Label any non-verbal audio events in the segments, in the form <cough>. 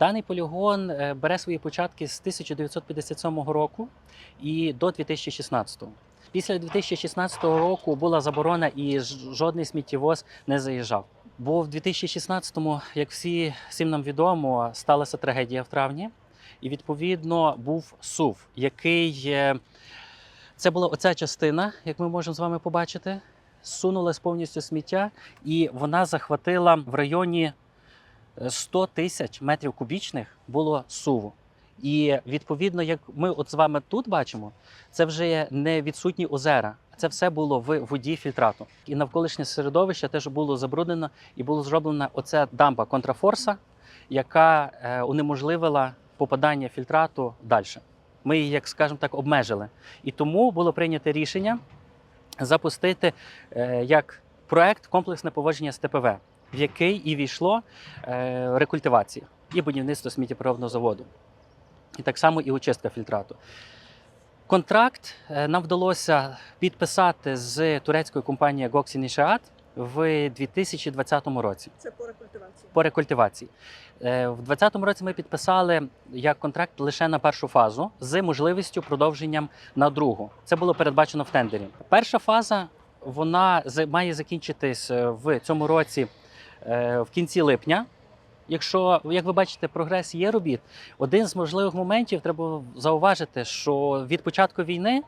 Даний полігон е, бере свої початки з 1957 року і до 2016. Після 2016 року була заборона і жодний сміттєвоз не заїжджав. Бо в 2016-му, як всі всім нам відомо, сталася трагедія в травні, і відповідно був сув, який е, це була оця частина, як ми можемо з вами побачити, сунулась повністю сміття, і вона захватила в районі 100 тисяч метрів кубічних було суву. І відповідно, як ми от з вами тут бачимо, це вже не відсутні озера. Це все було в воді фільтрату. І навколишнє середовище теж було забруднено, і було зроблена оця дамба контрафорса, яка е, унеможливила попадання фільтрату далі. Ми її, як скажемо так, обмежили. І тому було прийнято рішення запустити е, як проект комплексне поводження з ТПВ, в який і війшло е, рекультивація і будівництво сміттєпроводного заводу. І так само і очистка фільтрату. Контракт е, нам вдалося підписати з турецькою компанією Gox Initiat в 2020 році Це по рекультивації. по рекультивації. Е, В 2020 році ми підписали як контракт лише на першу фазу з можливістю продовженням на другу. Це було передбачено в тендері. Перша фаза вона має закінчитись в цьому році в кінці липня. Якщо, як ви бачите, прогрес є робіт, один з можливих моментів треба зауважити, що від початку війни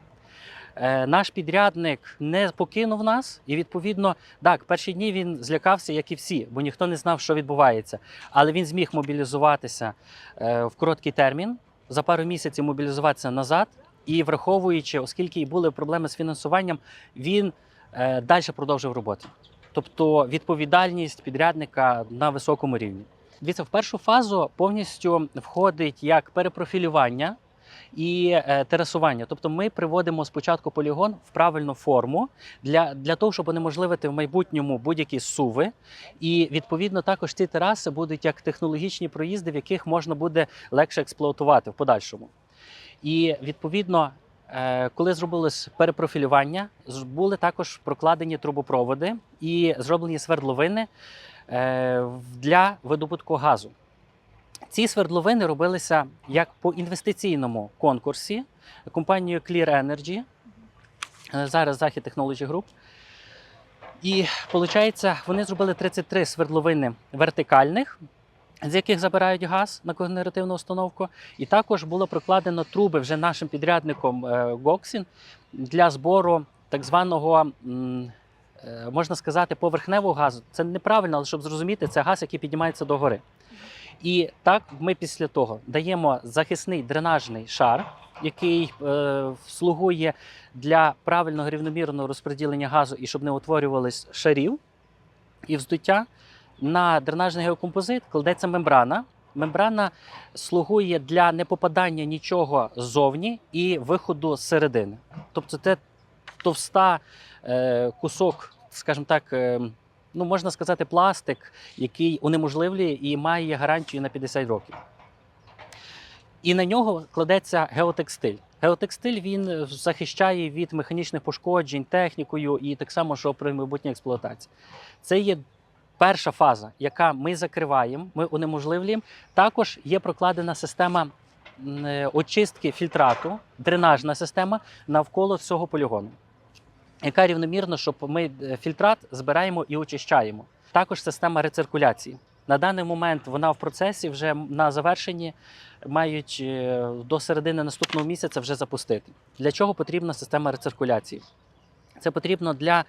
е, наш підрядник не покинув нас, і відповідно, так, перші дні він злякався, як і всі, бо ніхто не знав, що відбувається. Але він зміг мобілізуватися е, в короткий термін, за пару місяців мобілізуватися назад. І враховуючи, оскільки і були проблеми з фінансуванням, він е, далі продовжив роботу. Тобто відповідальність підрядника на високому рівні. Дивіться, в першу фазу повністю входить як перепрофілювання і е, терасування. Тобто ми приводимо спочатку полігон в правильну форму для, для того, щоб унеможливити в майбутньому будь-які суви. І відповідно також ці тераси будуть як технологічні проїзди, в яких можна буде легше експлуатувати в подальшому. І відповідно, коли зробилось перепрофілювання, були також прокладені трубопроводи і зроблені свердловини е, для видобутку газу. Ці свердловини робилися як по інвестиційному конкурсі компанією Clear Energy, е, зараз Захід Technology Group. І виходить, вони зробили 33 свердловини вертикальних, з яких забирають газ на когенеративну установку. І також було прокладено труби вже нашим підрядником е, Гоксін для збору так званого. е, Можна сказати, поверхневого газу. Це неправильно, але щоб зрозуміти, це газ, який піднімається догори. І так ми після того даємо захисний дренажний шар, який е, слугує для правильного рівномірного розподілення газу і щоб не утворювались шарів і вздуття. На дренажний геокомпозит кладеться мембрана. Мембрана слугує для непопадання нічого ззовні і виходу з середини. Тобто це товста е, кусок, скажімо так, е, ну можна сказати, пластик, який унеможливлює і має гарантію на 50 років. І на нього кладеться геотекстиль. Геотекстиль він захищає від механічних пошкоджень технікою і так само, що при майбутній експлуатації. Це є перша фаза, яка ми закриваємо, ми унеможливлюємо. Також є прокладена система е, очистки фільтрату, дренажна система навколо всього полігону, яка рівномірно, щоб ми е, фільтрат збираємо і очищаємо. Також система рециркуляції. На даний момент вона в процесі вже на завершенні мають е, до середини наступного місяця вже запустити. Для чого потрібна система рециркуляції? Це потрібно для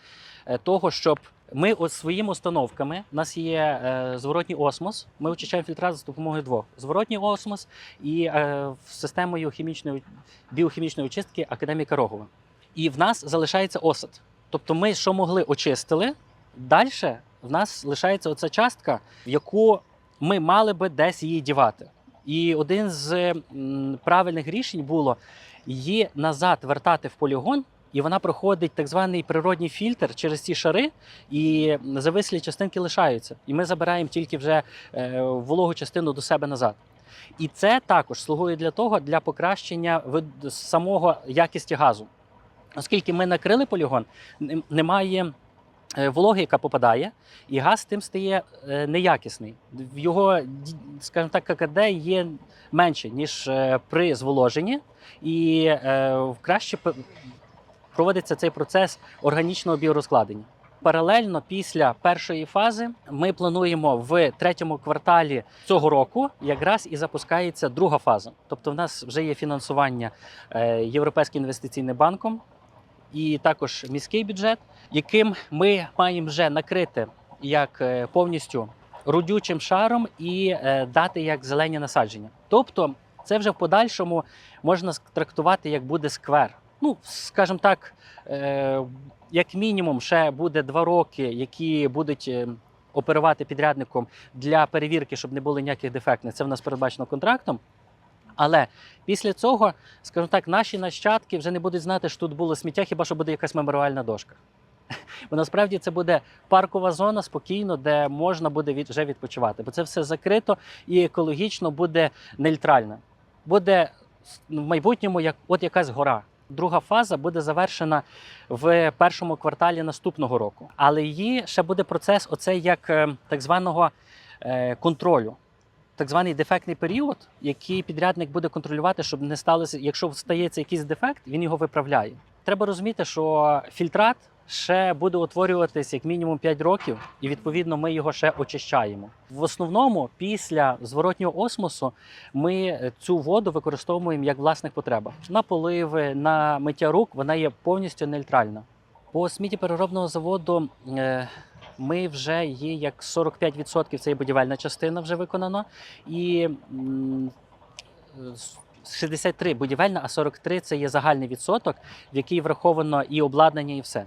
того, щоб ми от своїми установками, у нас є е, зворотній осмос, ми очищаємо фільтрат за допомогою двох: зворотній осмос і е, системою хімічної біохімічної очистки академіка Рогова. І в нас залишається осад. Тобто ми, що могли, очистили, далі в нас лишається оця частка, в яку ми мали би десь її дівати. І один з правильних рішень було її назад вертати в полігон, і вона проходить так званий природній фільтр через ці шари, і завислі частинки лишаються. І ми забираємо тільки вже е, вологу частину до себе назад. І це також слугує для того, для покращення самого якості газу. Оскільки ми накрили полігон, немає е, вологи, яка попадає, і газ тим стає е, неякісний. В його, скажімо так, ККД є менше, ніж при зволоженні, і краще проводиться цей процес органічного біорозкладення. Паралельно після першої фази ми плануємо в третьому кварталі цього року якраз і запускається друга фаза. Тобто, в нас вже є фінансування е, Європейським інвестиційним банком і також міський бюджет, яким ми маємо вже накрити як е, повністю родючим шаром і е, дати як зелені насадження. Тобто, це вже в подальшому можна трактувати як буде сквер. Ну, скажімо так, е, як мінімум, ще буде два роки, які будуть е, оперувати підрядником для перевірки, щоб не було ніяких дефектів. Це в нас передбачено контрактом. Але після цього, скажімо так, наші нащадки вже не будуть знати, що тут було сміття, хіба що буде якась меморіальна дошка. <laughs> Бо насправді це буде паркова зона спокійно, де можна буде від, вже відпочивати. Бо це все закрито і екологічно буде нейтрально. Буде в майбутньому як от якась гора. Друга фаза буде завершена в першому кварталі наступного року. Але її ще буде процес, оцей як е, так званого е, контролю. Так званий дефектний період, який підрядник буде контролювати, щоб не сталося, якщо стається якийсь дефект, він його виправляє. Треба розуміти, що фільтрат ще буде утворюватись як мінімум 5 років, і відповідно ми його ще очищаємо. В основному, після зворотнього осмосу, ми е, цю воду використовуємо як власних потребах. На поливи, на миття рук вона є повністю нейтральна. По сміттєпереробного заводу е, ми вже є як 45% це є будівельна частина вже виконано, і 63 будівельна, а 43 це є загальний відсоток, в який враховано і обладнання, і все.